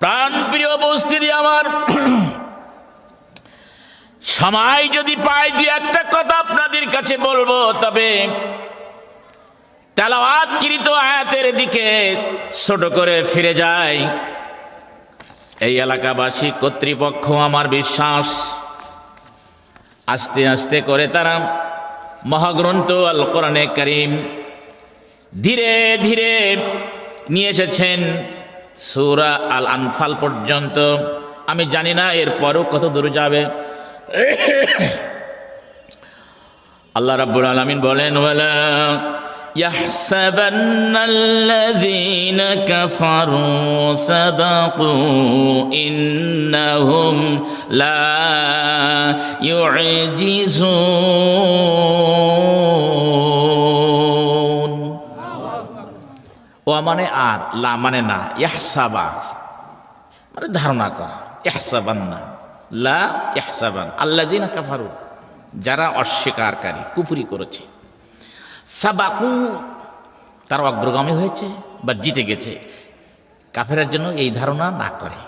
প্রাণ প্রিয় উপস্থিতি আমার। সময় যদি পাই, দু একটা কথা আপনাদের কাছে বলব, তবে তেলাওয়াতকৃত আয়াতের দিকে ছোট করে ফিরে যায় এই এলাকাবাসী, কর্তৃপক্ষ আমার বিশ্বাস, আস্তে আস্তে করে তারা মহাগ্রন্থ আল কোরআনে করিম ধীরে ধীরে নিয়ে এসেছেন। সুরা আল আনফাল পর্যন্ত আমি জানি না এরপরও কত দূর যাবে আল্লাহ রাব্বুল আলামিন বলেন ওয়ালা يحسبن الذين كفروا سبقوا إنهم لا يعجزون ও মানে আর, লা মানে না, ইহসাবা। মানে ধারণা করা ইহসাবান না লা ইহসাবান আল্লাহ জিনা কাফারু, যারা অস্বীকারী কুপুরি করেছে। সাবাকু, তারা অগ্রগামী হয়েছে বা জিতে গেছে। কাফেরার জন্য এই ধারণা না করে।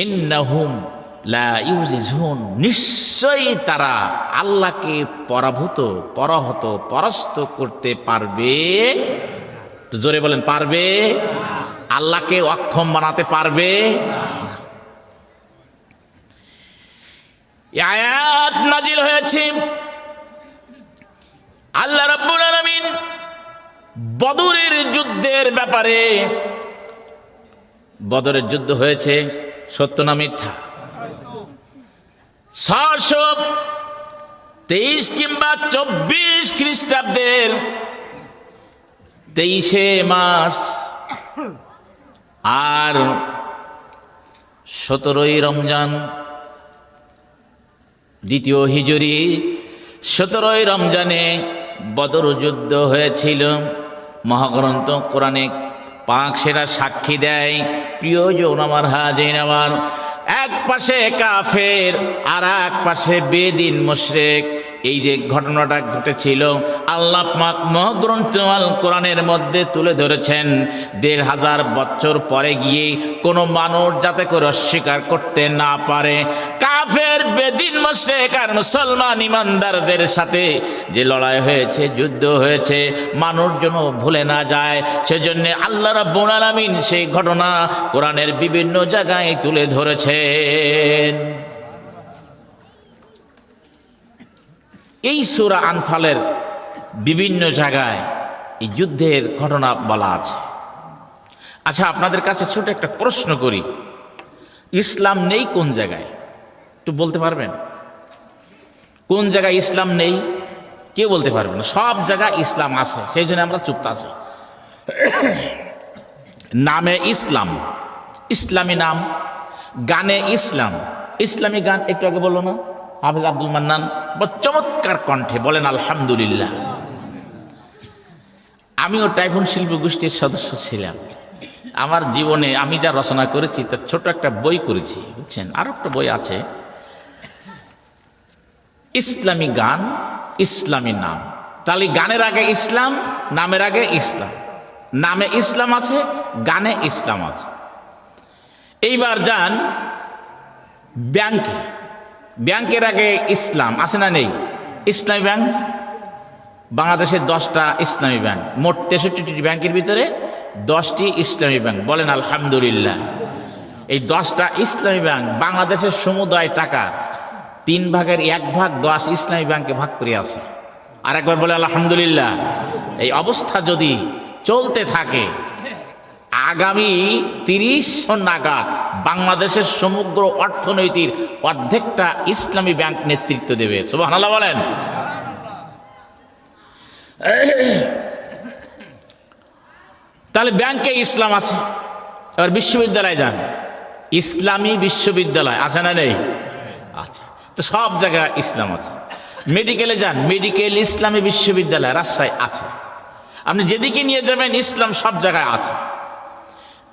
ইন্নাহুম লা ইউজিজুন, নিশ্চয়ই তারা আল্লাহকে পরাভূত, পরাহত, পরাস্ত করতে পারবে জোরে বলেন, পারবে? আল্লাহকে অক্ষম বানাতে পারবে? আয়াত নাজিল হয়েছে। আল্লাহ রাব্বুল আলামিন বদরের যুদ্ধের ব্যাপারে। বদরের যুদ্ধ হয়েছে, সত্য না মিথ্যা? ছশো তেইশ কিংবা চব্বিশ খ্রিস্টাব্দের তেইশে মার্চ আর সতেরোই রমজান, দ্বিতীয় হিজুরি। সতেরোই রমজানে বদর যুদ্ধ হয়েছিল। মহাগ্রন্থ কোরআনে পাক সেটা সাক্ষী দেয় প্রিয়জন আমার হাজিন আমার, এক পাশে কাফের আর এক পাশে বেদিন মুশরেক। এই যে ঘটনাটা ঘটেছিল, আল্লাহ পাক মহাগ্রন্থ আল কোরআনের মধ্যে তুলে ধরেছেন, দেড় হাজার বছর পরে গিয়ে কোনো মানুষ যাতে করে অস্বীকার করতে না পারে, কাফের, বেদিন মুশরিক আর মুসলমান ইমানদারদের সাথে যে লড়াই হয়েছে, যুদ্ধ হয়েছে, মানুষ যেন ভুলে না যায়, সেজন্য আল্লাহ রাব্বুল আলামিন সেই ঘটনা কোরআনের বিভিন্ন জায়গায় তুলে ধরেছেন। এই সুরা আনফালের বিভিন্ন জায়গায় এই যুদ্ধের ঘটনা বলা আছে। আচ্ছা আপনাদের কাছে ছোট একটা প্রশ্ন করি। ইসলাম নেই কোন জায়গায়? একটু বলতে পারবেন? কোন জায়গায় ইসলাম নেই? কেউ বলতে পারবে না। সব জায়গায় ইসলাম আছে, সেই জন্য আমরা চুপ আছি। নামে ইসলাম। ইসলামী নাম, গানে ইসলাম। ইসলামী গান একটু আগে বলো না? হাফিজ আব্দুল মান্নান চমৎকার কণ্ঠে বলেন, আলহামদুলিল্লাহ। আমিও টাইফুন শিল্প গোষ্ঠীর সদস্য ছিলাম। আমার জীবনে আমি যা রচনা করেছি, তার ছোট একটা বই করেছি, বুঝছেন? আরও একটা বই আছে। ইসলামী গান, ইসলামী নাম। তাহলে গানের আগে ইসলাম, নামের আগে ইসলাম। নামে ইসলাম আছে, গানে ইসলাম আছে। এইবার যান ব্যাংকে। ব্যাংকের আগে ইসলাম, আছে না নেই? ইসলামী ব্যাংক? বাংলাদেশের দশটা ইসলামী ব্যাংক। মোট তেষট্টিটি ব্যাংকের ভিতরে দশটি ইসলামী ব্যাংক। বলেন আলহামদুলিল্লাহ। এই দশটা ইসলামী ব্যাংক বাংলাদেশের সমুদায় টাকা তিন ভাগের এক ভাগ দশ ইসলামী ব্যাংকে ভাগ করে আছে। আর একবার বলে আলহামদুলিল্লাহ। এই অবস্থা যদি চলতে থাকে আগামী তিরিশ নাগাদ বাংলাদেশের সমগ্র অর্থনৈতিক অর্ধেকটা ইসলামী ব্যাংক নেতৃত্ব দেবে। সুবাহ বলেন। তাহলে ব্যাংকে ইসলাম আছে। এবার বিশ্ববিদ্যালয়ে যান। ইসলামী বিশ্ববিদ্যালয় আছে না নেই? আচ্ছা তো সব জায়গায় ইসলাম আছে। মেডিকেলে যান। মেডিকেল ইসলামী বিশ্ববিদ্যালয় রাজশাহী আছে। আপনি যেদিকে নিয়ে যাবেন, ইসলাম সব জায়গায় আছে।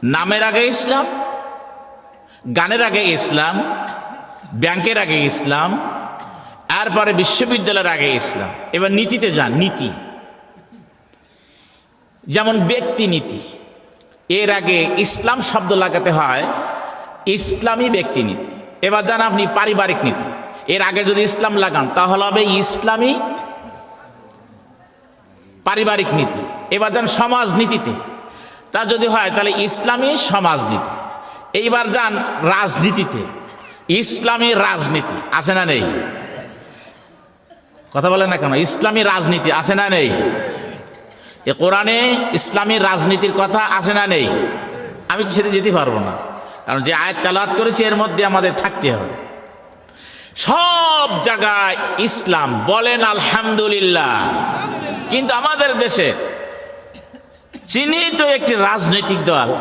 নামের আগে ইসলাম, গানের আগে ইসলাম, ব্যাংকের আগে ইসলাম, এরপরে বিশ্ববিদ্যালয়ের আগে ইসলাম। এবার নীতিতে যান, নীতি। যেমন ব্যক্তি নীতি, এর আগে ইসলাম শব্দ লাগাতে হয় ইসলামী ব্যক্তি নীতি। এবার যান আপনি পারিবারিক নীতি। এর আগে যদি ইসলাম লাগান, তাহলে হবে ইসলামী পারিবারিক নীতি। এবার যান সমাজনীতিতে তা যদি হয়, তাহলে ইসলামী সমাজনীতি। এইবার যান রাজনীতিতে। ইসলামী রাজনীতি, আছে না নেই? কথা বলেন না কেন? ইসলামী রাজনীতি, আছে না নেই? এ কোরআনে ইসলামী রাজনীতির কথা আছে না নেই? আমি তো সেটা যেতে পারব না। কারণ যে আয়াত তালাত করেছি, এর মধ্যে আমাদের থাকতে হবে। সব জায়গায় ইসলাম বলেন আলহামদুলিল্লাহ। কিন্তু আমাদের দেশে চিহ্নিত একটি রাজনৈতিক দল,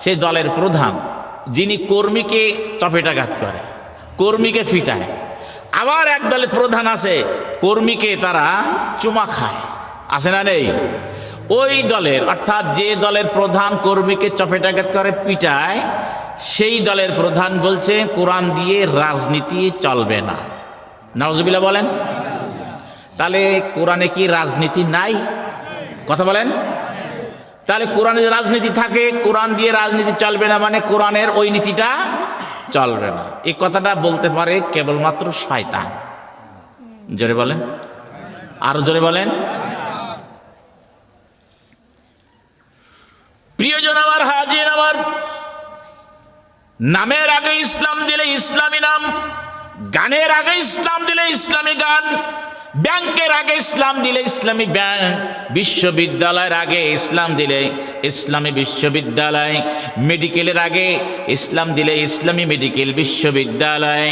সেই দলের প্রধান। যিনি কর্মীকে চপেটাঘাত করে, কর্মীকে ফিটায়। আবার এক দলের প্রধান আছে, কর্মীকে তারা চুমা খায়। আছে না নেই? ওই দলের, অর্থাৎ যে দলের প্রধান কর্মীকে চপেটাঘাত করে, পিটায়, সেই দলের প্রধান বলছে, কোরআন দিয়ে রাজনীতি চলবে না। নওয়াজবিল্লা বলেন। তাহলে কোরআনে কি রাজনীতি নাই? কথা বলেন। তাহলে কোরআনে রাজনীতি থাকে, কোরআন দিয়ে রাজনীতি চলবে না মানে কোরআনের ওই নীতিটা চলবে না। এই কথাটা বলতে পারে কেবলমাত্র শয়তান। জোরে বলেন। আরও জোরে বলেন। প্রিয়জন আমার, হাজির আমার, নামের আগে ইসলাম দিলে ইসলামী নাম, গানের আগে ইসলাম দিলে ইসলামী গান ব্যাংকের আগে ইসলাম দিলে ইসলামী ব্যাংক, বিশ্ববিদ্যালয়ের আগে ইসলাম দিলে ইসলামী বিশ্ববিদ্যালয়, মেডিকেলের আগে ইসলাম দিলে ইসলামী মেডিকেল বিশ্ববিদ্যালয়।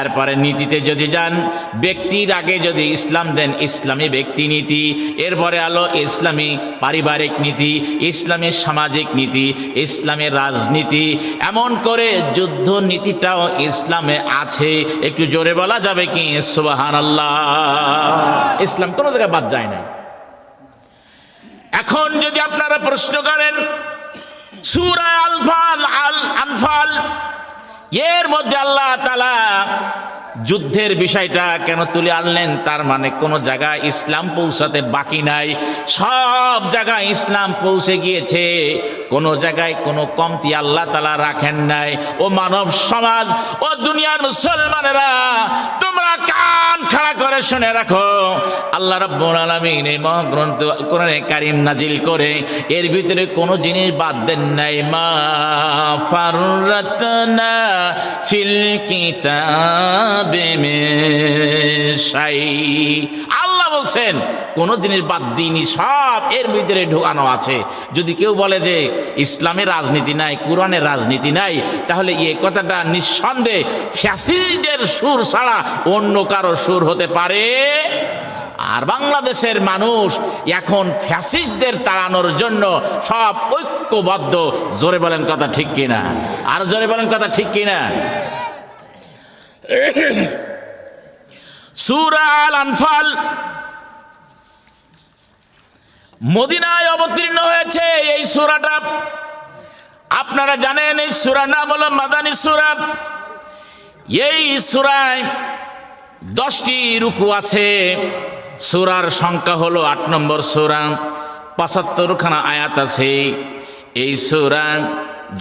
এরপরে নীতিতে যদি যান, ব্যক্তির আগে যদি ইসলাম দেন ইসলামী ব্যক্তি নীতি। এরপরে আলো ইসলামী পারিবারিক নীতি, ইসলামী সামাজিক নীতি ইসলামের রাজনীতি। এমন করে যুদ্ধ নীতিটাও ইসলামে আছে। একটু জোরে বলা যাবে কি? সুবাহান আল্লাহ ইসলাম কোনো জায়গায় বাদ যায় না। এখন যদি আপনারা প্রশ্ন করেন, সুরা আলফাল আল আনফাল এর মধ্যে আল্লাহ তালা যুদ্ধের বিষয়টা কেন তুলে আনলেন? তার মানে কোনো জায়গায় ইসলাম পৌঁছাতে বাকি নাই। সব জায়গায় ইসলাম পৌঁছে গিয়েছে। কোনো জায়গায় কোনো কমতি আল্লাহ তালা রাখেন নাই। ও মানব সমাজ, ও দুনিয়ার মুসলমানেরা, তোমরা কান খাড়া করে শুনে রাখো। আল্লাহ রাব্বুল আলামিন এই মহাগ্রন্থ কোরআনে কারিম নাজিল করে, এর ভিতরে কোনো জিনিস বাদ দেন নাই। মা ফাররাতনা ফিল শাই আল্লাহ বলছেন, কোন জিনিস বাদ দিইনি, সব এর ভিতরে ঢোকানো আছে। যদি কেউ বলে যে, ইসলামের রাজনীতি নাই, কোরআনের রাজনীতি নাই, তাহলে এই কথাটা নিঃসন্দেহে ফ্যাসিস্টদের সুর ছাড়া অন্য কারও সুর হতে পারে। আর বাংলাদেশের মানুষ এখন ফ্যাসিস্টদের তাড়ানোর জন্য সব ঐক্যবদ্ধ। জোরে বলেন কথা ঠিক কিনা? আর জোরে বলেন কথা ঠিক কিনা? সুরা আল আনফাল মদিনায় অবতীর্ণ হয়েছে এই সুরাটা। আপনারা জানেন এই সুরা নাম হলো মাদানী সুরা। এই সুরায় দশটি রুকু আছে। সুরার সংখ্যা হলো আট নম্বর সুরা। পঁচাত্তরখানা আয়াত আছে। এই সুরা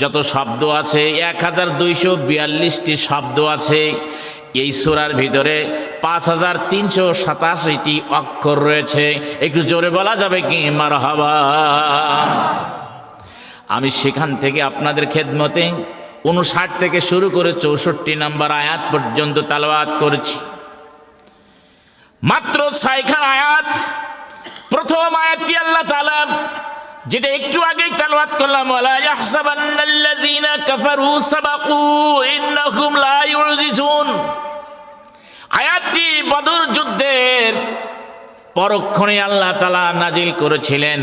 যত শব্দ আছে এক হাজার দুইশো বিয়াল্লিশটি শব্দ আছে। এই সুরার ভিতরে পাঁচ হাজার তিনশো সাতাশিটি অক্ষর রয়েছে। একটু জোরে বলা যাবে কি? মার আমি সেখান থেকে আপনাদের খেদমতে উনষাট থেকে শুরু করে চৌষট্টি নাম্বার আয়াত পর্যন্ত তালবাত করেছি। মাত্র ছয়খান আয়াত। প্রথম আয়াতটি আল্লাহ তাআলা যেটা একটু আগেই তালবাত করলাম, ওয়ালা ইয়াহসাবান্নাল্লাযীনা কাফারু সাবাকু ইন্নাহুম লা ইউজিজুন। আয়াতটি বদর যুদ্ধের পরক্ষণে আল্লাহ তালা নাজিল করেছিলেন।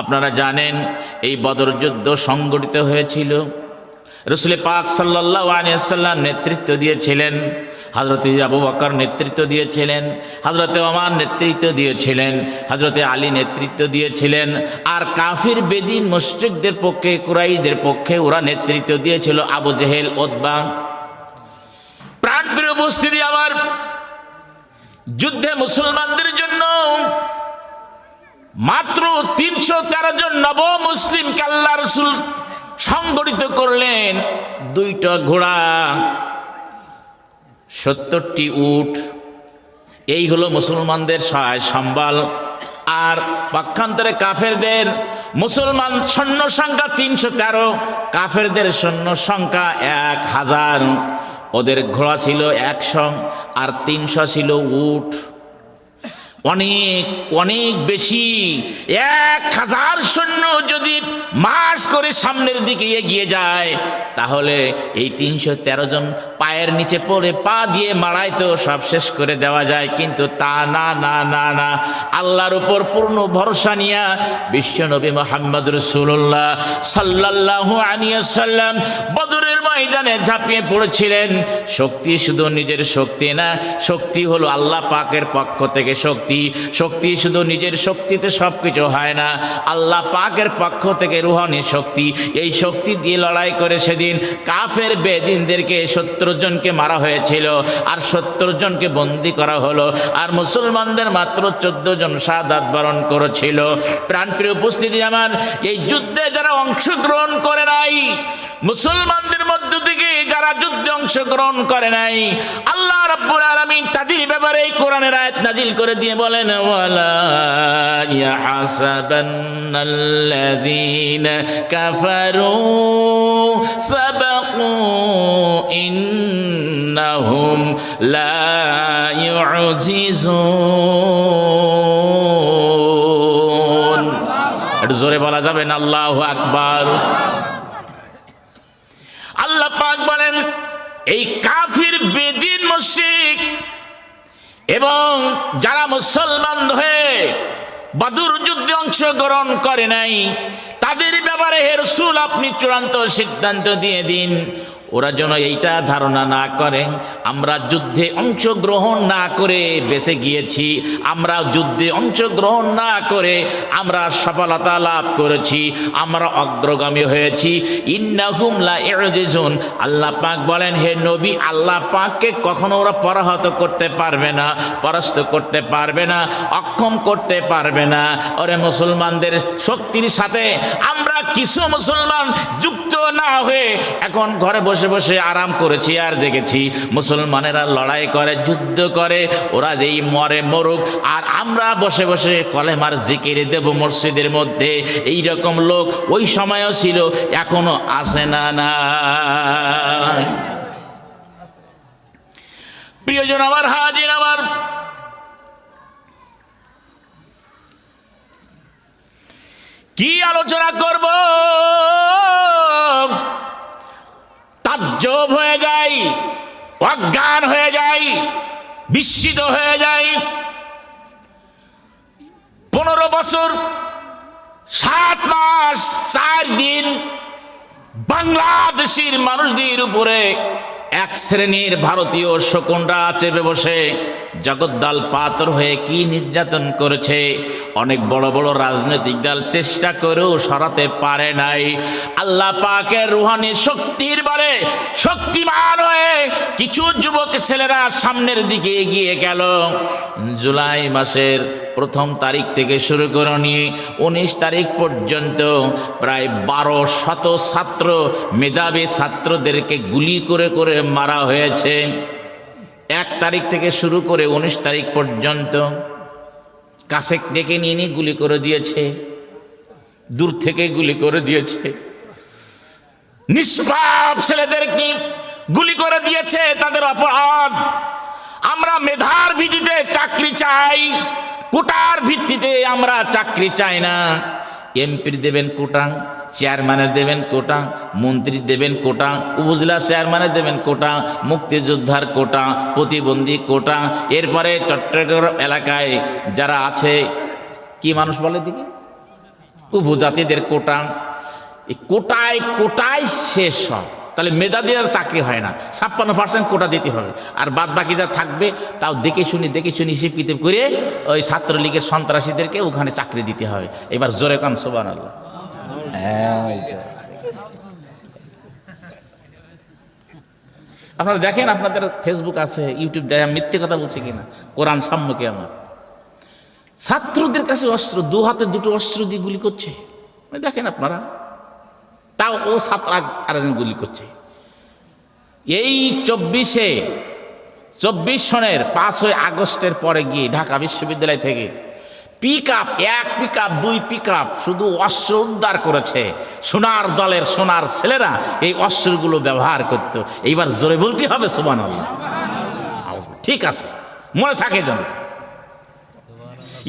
আপনারা জানেন, এই বদর যুদ্ধ সংগঠিত হয়েছিল। রসুল পাক সাল্লাহ আলিয়াল্লাম নেতৃত্ব দিয়েছিলেন। হজরতে আবু বকর নেতৃত্ব দিয়েছিলেন হজরতে ওমান নেতৃত্ব দিয়েছিলেন হজরতে আলী নেতৃত্ব দিয়েছিলেন, আর কাফির, বেদিন, মুশ্রিকদের পক্ষে কুরাইদের পক্ষে ওরা নেতৃত্ব দিয়েছিল আবু জেহেল ওদ্বা প্রাণপ্রিয় উপস্থিতি আমার, যুদ্ধে মুসলমানদের জন্য মাত্র তিনশো তেরো জন নব মুসলিম আল্লাহ রসুল সংগঠিত করলেন, দুইটা ঘোড়া। সত্তরটি উট। এই হলো মুসলমানদের সহায় সম্বল আর পক্ষান্তরে কাফেরদের মুসলমান সৈন্য সংখ্যা তিনশো তেরো, কাফেরদের সৈন্য সংখ্যা এক হাজার। ওদের ঘোড়া ছিল একশো, আর তিনশো ছিল উট। অনেক অনেক বেশি। এক হাজার সৈন্য যদি মাস করে সামনের দিকে এগিয়ে যায়, তাহলে এই তিনশো তেরো জন পায়ের নিচে পড়ে পা দিয়ে মারাই তো সব শেষ করে দেওয়া যায়। কিন্তু তা না না না না। আল্লাহর উপর পূর্ণ ভরসা নিয়া বিশ্বনবী মোহাম্মদ রসুল্লাহ সাল্লাহ আনিয়াল্লাম বদরের ময়দানে ঝাঁপিয়ে পড়েছিলেন। শক্তি শুধু নিজের শক্তি না, শক্তি হলো আল্লাহ পাকের পক্ষ থেকে শক্তি। শক্তি শক্তি শুধু নিজের শক্তিতে সব কিছু হয় না। আল্লাহ পাকের পক্ষ থেকে রুহানি শক্তি। এই শক্তি দিয়ে লড়াই করে সেদিন কাফের বেদিনদেরকে সত্তর জনকে মারা হয়েছিল আর সত্তর জনকে বন্দি করা হলো আর মুসলমানদের মাত্র চোদ্দ জন সাদাত বরণ করেছিল। প্রাণপ্রিয় উপস্থিতি আমার, এই যুদ্ধে যারা অংশগ্রহণ করে নাই, মুসলমানদের মধ্য থেকে যারা যুদ্ধে অংশগ্রহণ করে নাই, আল্লাহ রাব্বুল আলামিন তাদের ব্যাপারে এই কোরআনের আয়াত নাজিল করে দিয়ে বলেন, ওয়ালা ইয়াহসাবান্নাল্লাযীনা কাফারু সাবাকু ইন্নাহুম লা ইউজিজুন। একটু জোরে বলা যাবে না? আল্লাহু আকবার। আল্লাহ পাক বলেন, এই কাফির এবং যারা মুসলমান হয়ে বাদুর যুদ্ধে অংশগ্রহণ করে নাই, তাদের ব্যাপারে হেরসুল আপনি চূড়ান্ত সিদ্ধান্ত দিয়ে দিন। ওরা যেন এইটা ধারণা না করে, আমরা যুদ্ধে অংশগ্রহণ না করে বেঁচে গিয়েছি, আমরা যুদ্ধে অংশগ্রহণ না করে আমরা সফলতা লাভ করেছি, আমরা অগ্রগামী হয়েছি। ইন্নাহুমলা এরজেজুন আল্লাহ পাক বলেন, হে নবী, আল্লাহ পাককে কখনো ওরা পরাহত করতে পারবে না, পরাস্ত করতে পারবে না, অক্ষম করতে পারবে না। ওরে মুসলমানদের শক্তির সাথে আমরা কিছু মুসলমান যুক্ত না হয়ে এখন ঘরে বসে বসে আরাম করেছি আর দেখেছি মুসলমানেরা লড়াই করে, যুদ্ধ করে, ওরা যেই মরে মরুক। আর আমরা বসে বসে কলেমার জিকির দেব মসজিদের মধ্যে। এই রকম লোক ওই সময়ও ছিল, এখনও আসে না না প্রিয়জন আমার হাজির আমার। কি আলোচনা করব? তাজ্জব হয়ে যাই অজ্ঞান হয়ে যাই বিস্মিত হয়ে যাই পনেরো বছর, সাত মাস, চার দিন বাংলাদেশের মানুষদের উপরে এক শ্রেণির ভারতীয় শকুনরা চেপে বসে, জগদ্দাল পাথর হয়ে কি নির্যাতন করেছে অনেক বড় বড় রাজনৈতিক দল চেষ্টা করেও সরাতে পারে নাই। আল্লাহ পাকের রুহানি শক্তির বলে শক্তিমান হয়ে কিছু যুবক ছেলেরা সামনের দিকে এগিয়ে গেল। জুলাই মাসের প্রথম তারিখ থেকে শুরু করে নিয়ে উনিশ তারিখ পর্যন্ত প্রায় বারো শত ছাত্র মেধাবী ছাত্রদেরকে গুলি করে করে মারা হয়েছে। এক তারিখ থেকে শুরু করে উনিশ তারিখ পর্যন্ত কাছে ডেকে নিয়ে নিয়ে গুলি করে দিয়েছে। দূর থেকে গুলি করে দিয়েছে। নিষ্পাপ ছেলেদেরকে গুলি করে দিয়েছে? তাদের অপরাধ। আমরা মেধার ভিত্তিতে চাকরি চাই, কোটার ভিত্তিতে আমরা চাকরি চাই না। এমপির দেবেন কোটাং, চেয়ারম্যানের দেবেন কোটা, মন্ত্রী দেবেন কোটা, উপজেলা চেয়ারম্যানের দেবেন কোটা, মুক্তিযোদ্ধার কোটা, প্রতিবন্ধী কোটা। এরপরে চট্টগ্রাম এলাকায় যারা আছে, কি মানুষ বলে দিকে উপজাতিদের কোটা। এই কোটায় কোটায় শেষ সব তাহলে মেধা দিয়ে চাকরি হয় না। ছাপ্পান্ন পার্সেন্ট কোটা দিতে হবে। আর বাদ বাকি যা থাকবে, তাও দেখে শুনি দেখে শুনি হিসেব করে ওই ছাত্রলীগের সন্ত্রাসীদেরকে ওখানে চাকরি দিতে হবে। এবার জোরে কাম সোবান। আপনারা দেখেন, আপনাদের ফেসবুক আছে ইউটিউব দেখেন, মিথ্যে কথা বলছে কিনা? কোরআন সম্মুখে আমার। ছাত্রদের কাছে অস্ত্র দু হাতে দুটো অস্ত্র দিয়ে গুলি করছে। দেখেন আপনারা। তাও ও ছাত্র আরেকজন গুলি করছে। এই চব্বিশে, চব্বিশ সনের পাঁচই আগস্টের পরে গিয়ে ঢাকা বিশ্ববিদ্যালয় থেকে পিক আপ এক পিক আপ দুই পিক আপ শুধু অস্ত্র উদ্ধার করেছে। সোনার দলের সোনার ছেলেরা এই অস্ত্রগুলো ব্যবহার করত। এইবার জোরে বলতে হবে সুমান ঠিক আছে, মনে থাকে যেন।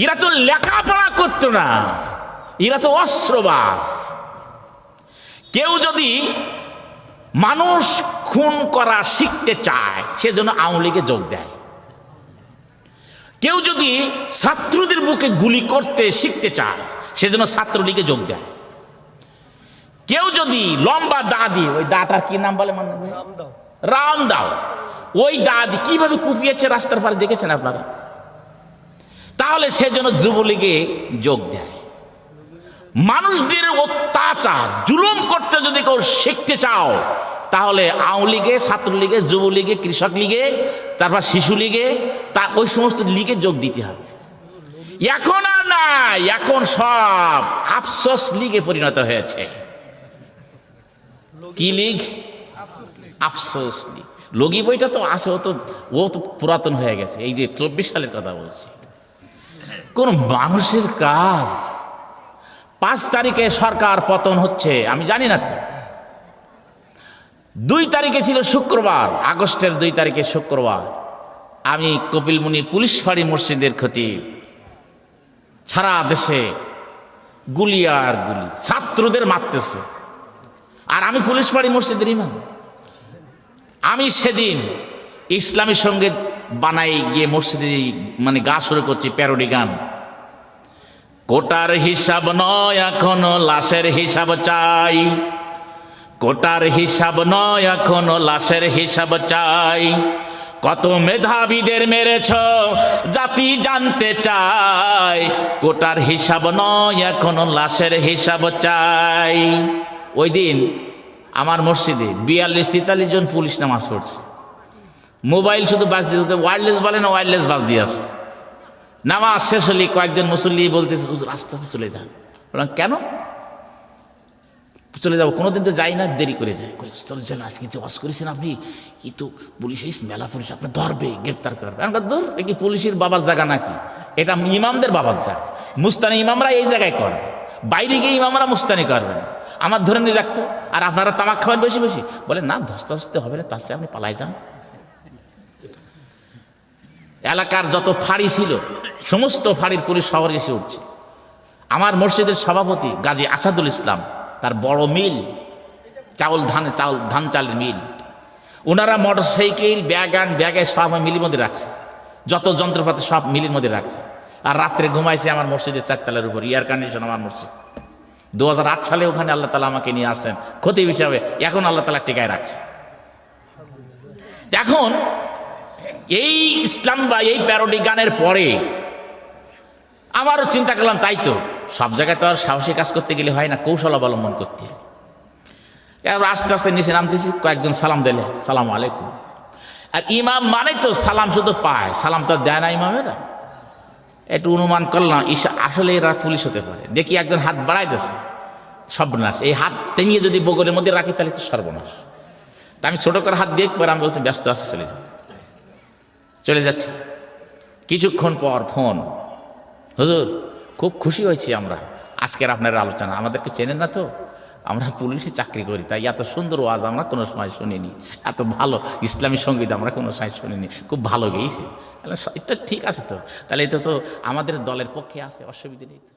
এরা তো লেখাপড়া করতো না। এরা তো অস্ত্রবাস কেউ যদি মানুষ খুন করা শিখতে চায় সেজন্য আওয়ামী লীগে যোগ দেয়। কেউ যদি ছাত্রদের বুকে গুলি করতে শিখতে চায় সেজন্য ছাত্রলীগে যোগ দেয়। কেউ যদি লম্বা দা দিয়ে ওই দাটার কি নাম বলে মানে রাম দাও ওই দা দিয়ে কীভাবে কুপিয়েছে রাস্তার পারে দেখেছেন আপনারা? তাহলে সে সেজন্য যুবলীগে যোগ দেয়। মানুষদের অত্যাচার, জুলুম করতে যদি কেউ শিখতে চাও, তাহলে আওয়ামী লীগে, ছাত্রলীগে, যুবলীগে, কৃষক লীগে, তারপর শিশু লীগে, তা ওই সমস্ত লীগে যোগ দিতে হবে। এখন আর নাই, এখন সব আফসোস লীগে পরিণত হয়েছে। কি লীগ? আফসোস লীগ। লগি বইটা তো আছে, ও তো ও তো পুরাতন হয়ে গেছে, এই যে চব্বিশ সালের কথা বলছি। কোন মানুষের কাজ পাঁচ তারিখে সরকার পতন হচ্ছে, আমি জানি না তো। দুই তারিখে ছিল শুক্রবার, আগস্টের দুই তারিখে শুক্রবার। আমি কপিলমুনি পুলিশ ফাঁড়ি মসজিদের ক্ষতি। সারা দেশে গুলি আর গুলি, ছাত্রদের মারতেছে। আর আমি পুলিশ ফাঁড়ি মসজিদের ইমাম। আমি সেদিন ইসলামী সংগীত বানাই গিয়ে মসজিদে মানে গা শুরু করছি প্যারোডি গান। কোটার হিসাব নয়, এখনও লাশের হিসাব চাই। কোটার হিসাব নয়, এখনও লাশের হিসাব চাই। কত মেধাবীদের মেরেছ, জাতি জানতে চায় কোটার হিসাব নয়, এখনও লাশের হিসাব চাই। ওই দিন আমার মসজিদে বিয়াল্লিশ তেতাল্লিশ জন পুলিশ নামাজ পড়ছে। মোবাইল শুধু বাস দিয়ে ওয়্যারলেস বলে না ওয়্যারলেস বাস দিয়ে আসে নামাজ শেষ হলে কয়েকজন মুসল্লি বলতেছে হুজুর আস্তে আস্তে চলে যান। বললাম কেন? চলে যাব কোনোদিন তো যাই না দেরি করে যায়। কই, চলে যান আজকে যে ওয়াজ করেছেন আপনি কি তো পুলিশ মেলা পুলিশ আপনি ধরবে গ্রেপ্তার করবে। আমি বললাম, ধুর কি পুলিশের বাবার জায়গা নাকি? এটা ইমামদের বাবার জায়গা। মুস্তানি ইমামরা এই জায়গায় করে বাইরে গিয়ে ইমামরা মুস্তানি করবেন আমার ধরে নিয়ে যাকতো আর আপনারা তামাক খাবেন বেশি বেশি? বলে না ধস্তে ধস্তে হবে না তার আপনি পালাই যান। এলাকার যত ফাঁড়ি ছিল, সমস্ত ফাঁড়ির পুলিশ শহরে এসে উঠছে। আমার মসজিদের সভাপতি গাজী আসাদুল ইসলাম, তার বড় মিল, চাউল ধান চাউল, ধান চালের মিল। ওনারা মোটর সাইকেল ব্যাগান ব্যাগে সব মিলির মধ্যে রাখছে। যত যন্ত্রপাতি সব মিলির মধ্যে রাখছে। আর রাত্রে ঘুমাইছে আমার মসজিদের চারতলার উপর এয়ার কন্ডিশন আমার মসজিদ। দু হাজার আট সালে ওখানে আল্লাহ তালা আমাকে নিয়ে আসছেন, ক্ষতি হিসাবে। এখন আল্লাহ তালা টিকায় রাখছে। এখন এই ইসলাম বা এই প্যারোডি গানের পরে আমারও চিন্তা করলাম, তাই তো। সব জায়গায় তো আর সাহসী কাজ করতে গেলে হয় না, কৌশল অবলম্বন করতে। হয় আস্তে আস্তে নিচে নামতেছি, কয়েকজন সালাম দিলে, সালাম আলাইকুম। আর ইমাম মানে তো সালাম শুধু পায়, সালাম তো দেয় না ইমামেরা। একটু অনুমান করলাম ঈশা আসলে এরা পুলিশ হতে পারে। দেখি একজন হাত বাড়াইতেছে সর্বনাশ। এই হাত টেনিয়ে যদি বগলের মধ্যে রাখি, তাহলে তো সর্বনাশ। তা আমি ছোটো করে হাত দিয়ে পরে আমি বলছি, ব্যস্ত আছে, চলে যাও। চলে যাচ্ছে। কিছুক্ষণ পর ফোন। হুজুর, খুব খুশি হয়েছি আমরা। আজকের আপনার আলোচনা। আমাদেরকে চেনেন না তো? আমরা পুলিশে চাকরি করি, তাই এত সুন্দর ওয়াজ আমরা কোনো সময় শুনিনি। এত ভালো ইসলামী সংগীত আমরা কোনো সময় শুনিনি। খুব ভালো গেয়েছে তাহলে এটা ঠিক আছে তো। তাহলে এটা তো আমাদের দলের পক্ষে আছে, অসুবিধে নেই তো।